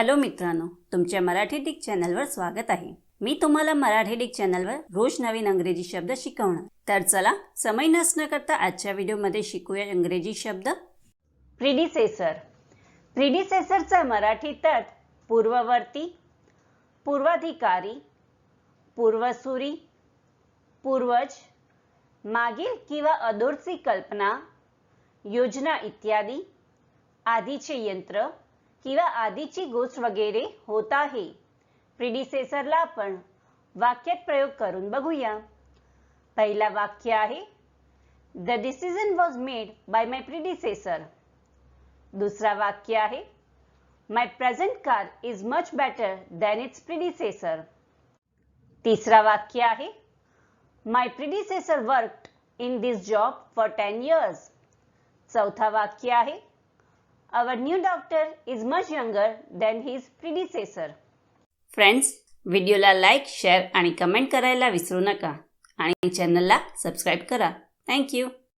Hello मित्रांनो तुमच्या Marathi Dick चॅनलवर स्वागत आहे. मी तुम्हाला मराठी डिक चॅनलवर रोज नवीन अंग्रेजी शब्द शिकवणार. तर चला समय नसणं करता आजच्या व्हिडिओमध्ये शिकूया इंग्रजी शब्द. प्रिडिसेसर प्रिडिसेसरचा मराठी तट पूर्ववर्ती पूर्वाधिकारी पूर्वसुरी पूर्वज मागील किंवा अदोरची कल्पना योजना इत्यादी आधीचे यंत्र किंवा आधीची गोष्ट वगैरे होत आहे. प्रिडिसेसरला आपण वाक्यात प्रयोग करून बघूया. पहिला वाक्य आहे the decision was made by my predecessor दुसरा वाक्य आहे my present car is much better than its predecessor तिसरा वाक्य आहे my predecessor work in this job for ten years चौथा वाक्य आहे our new doctor is much younger than his predecessor. Friends व्हिडिओला लाईक शेअर आणि कमेंट करायला विसरू नका. आणि चॅनलला सबस्क्राईब करा. थँक्यू